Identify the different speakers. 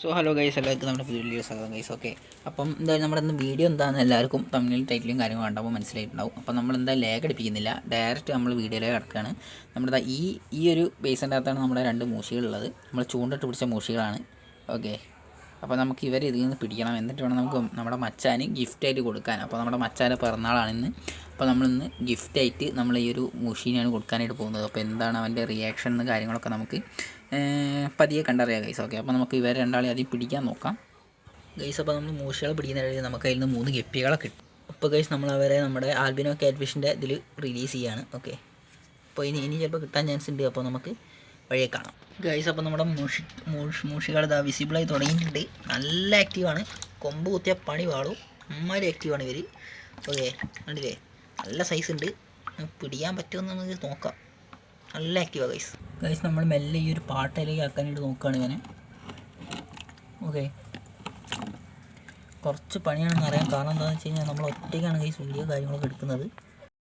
Speaker 1: So hello guys എല്ലാവർക്കും നമ്മുടെ പുതിയ വീഡിയോ സ്വാഗതം ഗൈസ് ഓക്കെ അപ്പം എന്തായാലും നമ്മുടെ ഇന്ന് വീഡിയോ എന്താണെന്ന് എല്ലാവർക്കും തമ്മിൽ ടൈറ്റിലും കാര്യങ്ങളും കണ്ടപ്പോൾ മനസ്സിലായിട്ടുണ്ടാവും. അപ്പം നമ്മൾ എന്താ ലേഗ് അടിപ്പിക്കുന്നില്ല ഡയറക്റ്റ് നമ്മൾ വീഡിയോയിലേക്ക് കിടക്കുകയാണ് നമ്മുടെ ഈ ഈ ഒരു ബേസിന്റെ അകത്താണ് നമ്മുടെ രണ്ട് മൂഷികളുള്ളത് നമ്മൾ ചൂണ്ടിട്ട് പിടിച്ച മൂഷികളാണ് ഓക്കെ അപ്പോൾ നമുക്ക് ഇവരെ ഇതിൽ നിന്ന് പിടിക്കണം. എന്നിട്ട് വേണം നമുക്ക് നമ്മുടെ മച്ചാന് ഗിഫ്റ്റായിട്ട് കൊടുക്കാൻ. അപ്പോൾ നമ്മുടെ മച്ചാന്റെ പിറന്നാളാണ് ഇന്ന്. അപ്പോൾ നമ്മളിന്ന് ഗിഫ്റ്റായിട്ട് നമ്മൾ ഈ ഒരു മുഷീനാണ് കൊടുക്കാനായിട്ട് പോകുന്നത്. അപ്പോൾ എന്താണ് അവന്റെ റിയാക്ഷൻ എന്ന് കാര്യങ്ങളൊക്കെ നമുക്ക് പതിയെ കണ്ടറിയാം ഗൈസ് ഓക്കെ അപ്പോൾ നമുക്ക് ഇവരെ രണ്ടാളെ ആദ്യം പിടിക്കാൻ നോക്കാം. ഗൈസ് അപ്പോൾ നമ്മൾ മൂഷികളെ പിടിക്കുന്ന നമുക്ക് അതിൽ നിന്ന് മൂന്ന് ഗപ്പികളെ കിട്ടും. അപ്പോൾ ഗൈസ് നമ്മൾ അവരെ നമ്മുടെ ആൽബിനോ കാറ്റ്ഫിഷിന്റെ ഇതിൽ റിലീസ് ചെയ്യാണ്. ഓക്കെ അപ്പോൾ ഇനി ഇനി ചിലപ്പോൾ കിട്ടാൻ ചാൻസ് ഉണ്ട്. അപ്പോൾ നമുക്ക് വഴിയെ കാണാം. ഗൈസ് അപ്പോൾ നമ്മുടെ മൂഷി മൂഷ് മൂഷികൾ ഇതാ വിസിബിളായി തുടങ്ങിയിട്ടുണ്ട്. നല്ല ആക്റ്റീവാണ് കൊമ്പ് കുത്തിയ പണി വാളും. അമ്മാരി ആക്റ്റീവാണ് ഇവർ ഓക്കെ കണ്ടില്ലേ? നല്ല സൈസ് ഉണ്ട്. പിടിയാൻ പറ്റുമെന്ന് നമുക്ക് നോക്കാം. നല്ല ആക്റ്റീവ ഗൈസ് ഗൈസ് നമ്മൾ മെല്ലെ ഈ ഒരു പാട്ടയിലേക്ക് ആക്കാനായിട്ട് നോക്കുകയാണ് ഇവനെ. ഓക്കെ കുറച്ച് പണിയാണെന്ന് അറിയാം കാരണം എന്താണെന്ന് വെച്ച് കഴിഞ്ഞാൽ നമ്മൾ ഒറ്റയ്ക്കാണ് ഗൈസ് വീഡിയോ കാര്യങ്ങളൊക്കെ എടുക്കുന്നത്.